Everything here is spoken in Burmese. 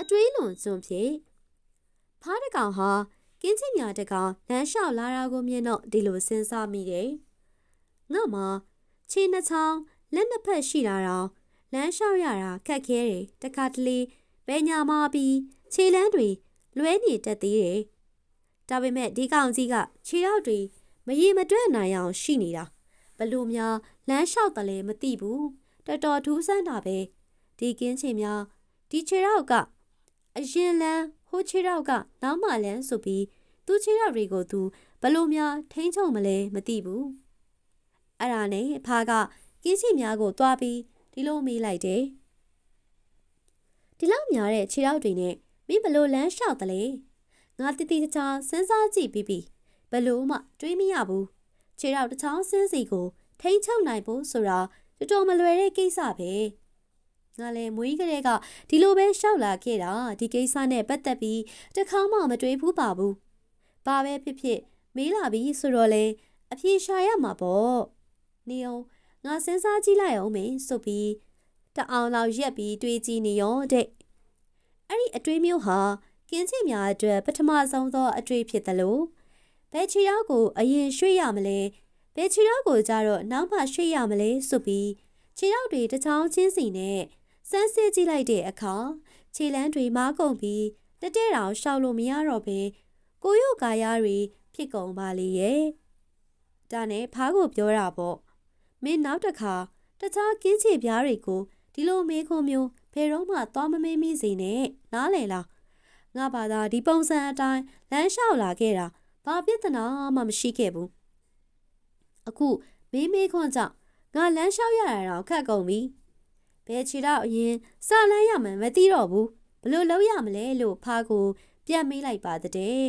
အတွေးလွန်စွန့်ဖြင့်ဖားတကောင်ဟာကင်းချင်းညာတကောင်လမ်းလျှောက်လာတာကိုမြင်တော့ဒီလိုစဉ်းစားမိတယ်ငါမှခြေနှစ်ချောင်းလက်နှစ်ဖက်ရှိတာတော့လမ်းလျှောက်ရတာခက်ခဲတယ်တခါတလေဘဲညာမာပြီးခြေလမ်းတွေလွဲနေတတ်သေးတယ်ဒါပေမဲ့ဒီကောင်ကြီးကခြေထောက်တွေမရေမတွက်နိုင်အောင်ရှိနေတာဘလို့များလမ်းလျှောက်တယ်လဲမသိဘူးတော်တော်ထူးဆန်းတာပဲဒီကင်းချင်များဒီခြေထောက်က အရင်လန်းဟိုခြေထောက်ကနောက်မှလန်းဆိုပြီးသူခြေထောက်တွေကိုသူဘလို့များထိမ့်ချုံမလဲမသိဘူးအဲ့ဒါနဲ့အဖားကကင်းချင်များကိုတွားပြီးဒီလိုမေးလိုက်တယ်ဒီလောက်များတဲ့ခြေထောက်တွေနဲ့မင်းဘလို့လန်းလျှောက်တယ်လဲငါတိတိကျကျစဉ်းစားကြည့်ပြီးပြီဘလို့မှတွေးမရဘူးခြေထောက်တစ်ချောင်းစင်းစီကိုထိမ့်ချုံနိုင်ဖို့ဆိုတာတော်တော်မလွယ်တဲ့ကိစ္စပဲ ငါလည်းမွေးကလေးကဒီလိုပဲရှောက်လာခဲ့တာဒီကိစ္စနဲ့ပတ်သက်ပြီးတခါမှမတွေးဘူးပါဘူးဘာပဲဖြစ်ဖြစ်မေးလာပြီဆိုတော့လေအပြေရှာရမှာပေါ့နေအောင်ငါစဉ်းစားကြည့်လိုက်အောင်မင်းဆိုပြီးတအောင်လောက်ရက်ပြီးတွေးကြည့်နေရောတဲ့အဲ့ဒီအတွေးမျိုးဟာကင်းချင်များအတွက်ပထမဆုံးသောအတွေ့ဖြစ်တယ်လို့ဘယ်ချီရောက်ကိုအရင်ရွှေ့ရမလဲဘယ်ချီရောက်ကိုကြတော့နောက်မှရွှေ့ရမလဲဆိုပြီးခြေရောက်တွေတစ်ချောင်းချင်းစီနဲ့ စမ်းစစ်ကြည့်လိုက်တဲ့အခါခြေလန်းတွေမားကုန်ပြီးတက်တဲ့တောင်ရှောက်လို့မရတော့ဘဲကိုရုပ်ကာယတွေဖြစ်ကုန်ပါလေရဲ့ဒါနဲ့ဖားကိုပြောတာပေါ့မင်းနောက်တစ်ခါတခြားကင်းချေပြားတွေကိုဒီလိုမေးခွန်းမျိုးဘယ်တော့မှသွားမမေးမိစေနဲ့နားလည်လားငါဘာသာဒီပုံစံအတိုင်းလမ်းလျှောက်လာခဲ့တာဘာပြဿနာမှမရှိခဲ့ဘူးအခုမေးမေးခွန်းကြောင့်ငါလမ်းလျှောက်ရတာတော့ခက်ကုန်ပြီ ဘယ်ချီတော့အရင်စလန်းရမှန်းမသိတော့ဘူးဘလို့လုံးရမလဲလို့ဖားကိုပြန်မေးလိုက်ပါတဲ့